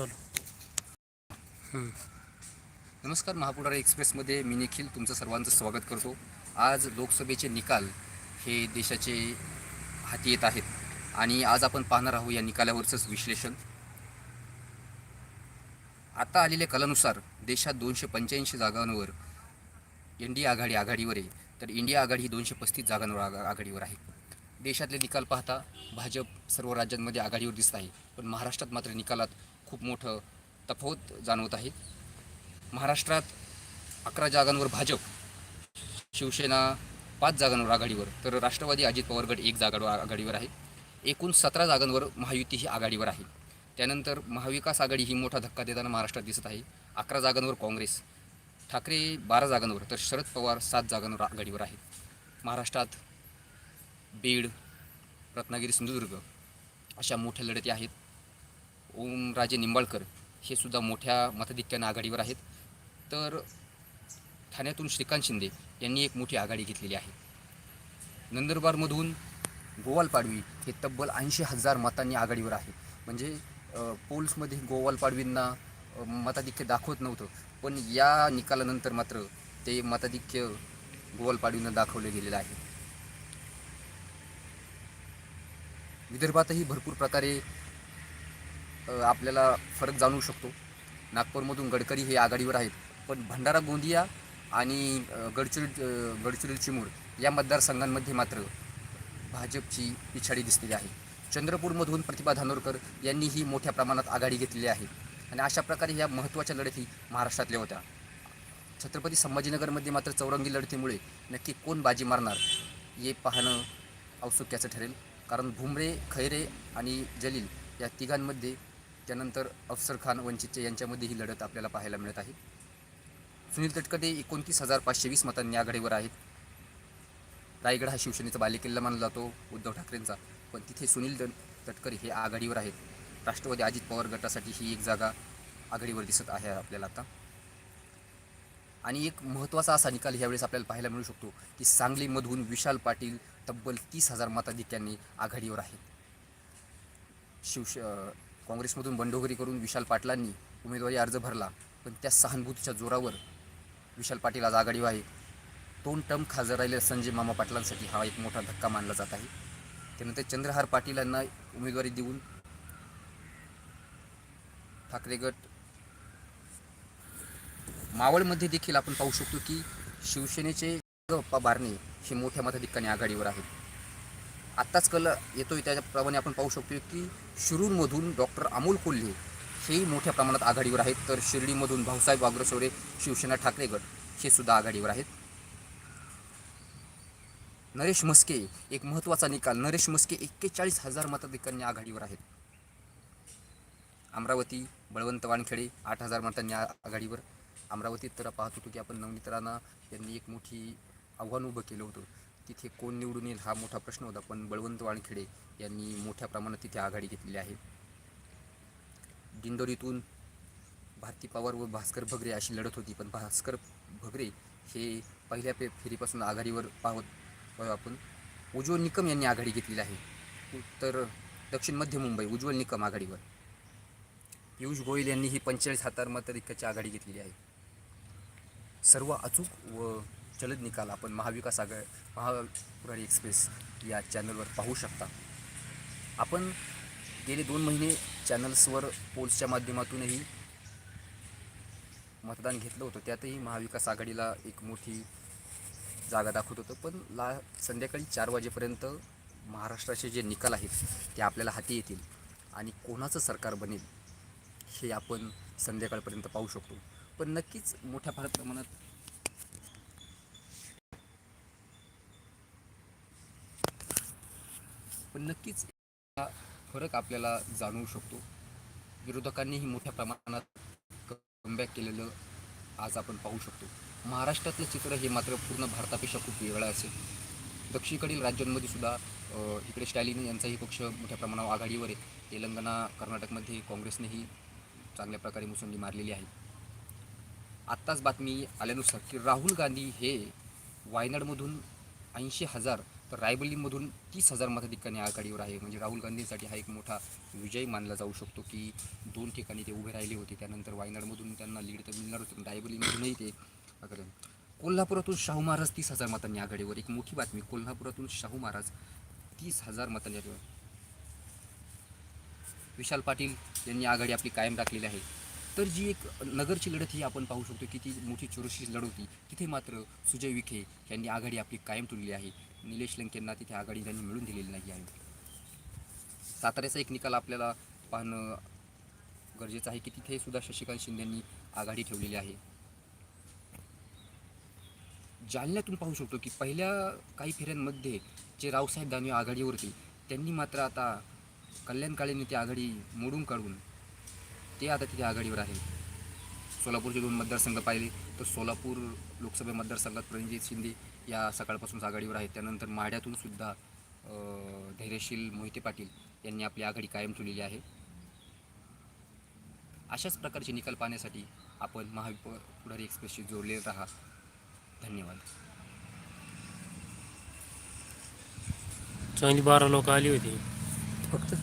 चालू. नमस्कार महापुरारी एक्सप्रेसमध्ये मी निखिल तुमचं सर्वांचं स्वागत करतो. आज लोकसभेचे निकाल हे देशाचे हाती येत आहेत. आणि आज आपण पाहणार आहोत या निकालावरचंच विश्लेषण. आता आलेल्या कलानुसार देशात दोनशे पंच्याऐंशी जागांवर एन डी आघाडी आघाडीवर आहे. तर इंडिया आघाडी ही दोनशे पस्तीस जागांवर आघा आघाडीवर आहे. देशातले निकाल पाहता भाजप सर्व राज्यांमध्ये आघाडीवर दिसत आहे. पण महाराष्ट्रात मात्र निकालात खूप मोठं तफावत जाणवत आहे. महाराष्ट्रात अकरा जागांवर भाजप शिवसेना पाच जागांवर आघाडीवर तर राष्ट्रवादी अजित पवार गट एक जागावर आघाडीवर आहे. एकूण सतरा जागांवर महायुती ही आघाडीवर आहे. त्यानंतर महाविकास आघाडी ही मोठा धक्का देताना महाराष्ट्रात दिसत आहे. अकरा जागांवर काँग्रेस ठाकरे बारा जागांवर तर शरद पवार सात जागांवर आघाडीवर आहेत महाराष्ट्रात बीड रत्नागिरी सिंधुदुर्ग अशा मोठ्या लढती आहेत. ओमराजे निंबाळकर हे सुद्धा मोठ्या मताधिक्यानं आघाडीवर आहेत. तर ठाण्यातून श्रीकांत शिंदे यांनी एक मोठी आघाडी घेतलेली आहे. नंदुरबारमधून गोवाल पाडवी हे तब्बल ऐंशी हजार मतांनी आघाडीवर आहे. म्हणजे पोल्समध्ये गोवाल पाडवींना मताधिक्य दाखवत नव्हतं. पण या निकालानंतर मात्र ते मताधिक्य गोवाल पाडवींना दाखवले गेलेलं आहे. विदर्भातही भरपूर प्रकारे आपल्याला फरक जाणवू शकतो. नागपूरमधून गडकरी हे आघाडीवर आहेत. पण भंडारा गोंदिया आणि गडचिरोली गडचिरोली चिमूर या मतदारसंघांमध्ये मात्र भाजपची पिछाडी दिसलेली आहे. चंद्रपूरमधून प्रतिभा धानोरकर यांनीही मोठ्या प्रमाणात आघाडी घेतलेली आहे. आणि अशा प्रकारे ह्या महत्त्वाच्या लढती महाराष्ट्रातल्या होत्या. छत्रपती संभाजीनगरमध्ये मात्र चौरंगी लढतीमुळे नक्की कोण बाजी मारणार हे पाहणं औत्सुक्याचं ठरेल. कारण भुमरे खैरे आणि जलील या तिघांमध्ये त्यानंतर अफसर खान वंचितचे यांच्यामध्ये ही लढत आपल्याला पाहायला मिळत आहे. सुनील तटकरे एकोणतीस हजार पाचशे वीस मतांनी आघाडीवर आहेत. रायगड हा शिवसेनेचा बालेकिल्ला मानला जातो उद्धव ठाकरेंचा. पण तिथे सुनील द तटकरे हे आघाडीवर आहेत. राष्ट्रवादी अजित पवार गटासाठी ही एक जागा आघाडीवर दिसत आहे आपल्याला आता. आणि एक महत्त्वाचा असा निकाल ह्यावेळेस आपल्याला पाहायला मिळू शकतो की सांगलीमधून विशाल पाटील तब्बल तीस हजार मताधिक्यांनी आघाडीवर आहेत. शिवश काँग्रेसमधून बंडोगरी करून विशाल पाटलांनी उमेदवारी अर्ज भरला पण त्या सहानुभूतीच्या जोरावर विशाल पाटील आज आघाडीवर आहे. दोन टर्म खासदार राहिलेल्या संजय मामा पाटलांसाठी हा एक मोठा धक्का मानला जात आहे. त्यानंतर चंद्रहार पाटील यांना उमेदवारी देऊन ठाकरे गट मावळमध्ये देखील आपण पाहू शकतो की शिवसेनेचे अप्पा बारणे हे मोठ्या मताधिक्याने आघाडीवर आहेत. आत्ताच कल येतोय त्याच्याप्रमाणे आपण पाहू शकतो की शिरूरमधून डॉक्टर अमोल कोल्हे हेही मोठ्या प्रमाणात आघाडीवर आहेत. तर शिर्डीमधून भाऊसाहेब वाग्रसोरे शिवसेना ठाकरे गट हे सुद्धा आघाडीवर आहेत. नरेश मस्के एक महत्त्वाचा निकाल. नरेश मस्के एक्केचाळीस हजार मताधिकांनी आघाडीवर आहेत. अमरावती बळवंत वानखेडे आठ हजार मतांनी आघाडीवर. अमरावतीत तर पाहत होतो की आपण नवनीत राणा यांनी एक मोठी आव्हान उभं केलं होतं. तिथे कोण निवडून येईल हा मोठा प्रश्न होता पण बळवंत वानखेडे यांनी मोठ्या प्रमाणात तिथे आघाडी घेतलेली आहे. दिंडोरीतून भारती पवार व भास्कर भगरे अशी लढत होती पण भास्कर भगरे हे पहिल्या पे फेरीपासून आघाडीवर पाहत आपण उज्ज्वल निकम यांनी आघाडी घेतलेली आहे. तर दक्षिण मध्य मुंबई उज्ज्वल निकम आघाडीवर. पियुष गोयल यांनी ही पंचेचाळीस हजार मतरिकाची आघाडी घेतलेली आहे. सर्व अचूक व जलद निकाल आपण महाविकास आग महापुरारी एक्सप्रेस या चॅनलवर पाहू शकता. आपण गेले दोन महिने चॅनल्सवर पोल्सच्या माध्यमातूनही मतदान घेतलं होतं. त्यातही महाविकास आघाडीला एक मोठी जागा दाखवत होतं. पण ला संध्याकाळी चार वाजेपर्यंत महाराष्ट्राचे जे निकाल आहेत ते आपल्याला हाती येतील. आणि कोणाचं सरकार बनेल हे आपण संध्याकाळपर्यंत पाहू शकतो. पण नक्कीच मोठ्या फार प्रमाणात पण नक्कीच हा फरक आपल्याला जाणवू शकतो. विरोधकांनीही मोठ्या प्रमाणात कमबॅक केलेलं आज आपण पाहू शकतो. महाराष्ट्रातलं चित्र हे मात्र पूर्ण भारतापेक्षा खूप वेगळं असेल. दक्षिणेकडील राज्यांमध्ये सुद्धा इकडे स्टॅलिन यांचाही पक्ष मोठ्या प्रमाणावर आघाडीवर आहे. तेलंगणा कर्नाटकमध्ये काँग्रेसनेही चांगल्या प्रकारे मुसंडी मारलेली आहे. आत्ताच बातमी आल्यानुसार की राहुल गांधी हे वायनाडमधून ऐंशी हजार तर रायबलीमधून तीस हजार मताधिक्याने आघाडीवर आहे. म्हणजे राहुल गांधींसाठी हा एक मोठा विजय मानला जाऊ शकतो की दोन ठिकाणी ते उभे राहिले होते. त्यानंतर वायनाडमधून त्यांना लीड तर मिळणार होती पण रायबलीमधूनही ते आघाडी कोल्हापुरातून शाहू महाराज तीस हजार मतांनी आघाडीवर. एक मोठी बातमी कोल्हापुरातून शाहू महाराज तीस हजार मतांनी आघाडीवर. विशाल पाटील यांनी आघाडी आपली कायम राखलेली आहे. तर जी एक नगरची लढत ही आपण पाहू शकतो की ती मोठी चुरशी लढत होती. तिथे मात्र सुजय विखे यांनी आघाडी आपली कायम तुलली आहे. निलेश लंकेंना तिथे आघाडी त्यांनी मिळून दिलेली नाही आहे. साताऱ्याचा एक निकाल आपल्याला पाहणं गरजेचं आहे की तिथे सुद्धा शशिकांत शिंदेंनी आघाडी ठेवलेली आहे. जालन्यातून पाहू शकतो की पहिल्या काही फेऱ्यांमध्ये जे रावसाहेब दानवे आघाडीवरती त्यांनी मात्र आता कल्याण ती आघाडी मोडून काढून ते आता तिथे आघाडीवर आहे. सोलापूरचे दोन मतदारसंघ पाहिले तर सोलापूर लोकसभा मतदारसंघात प्रणजित शिंदे या सकाळपासूनच आघाडीवर आहेत. त्यानंतर माढ्यातून सुद्धा धैर्यशील मोहिते पाटील यांनी आपली आघाडी कायम ठेवलेली आहे. अशाच प्रकारचे निकाल पाहण्यासाठी आपण महाविप पुढारी एक्सप्रेसशी जोडले राहा. धन्यवाद. चांगली बारा लोक आली होती. फक्त